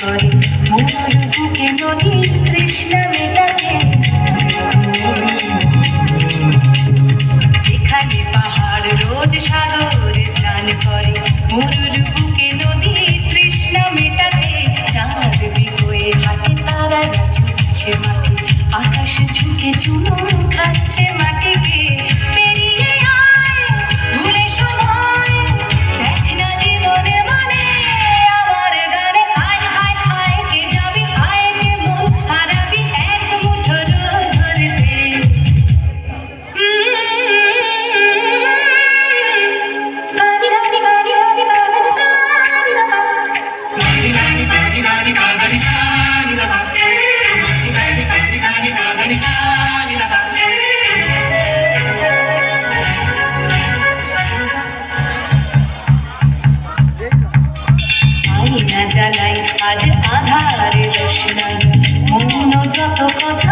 করে। মনোর বুকে নদী তৃষ্ণা মেটাতে শেষ নাই মন যত কথা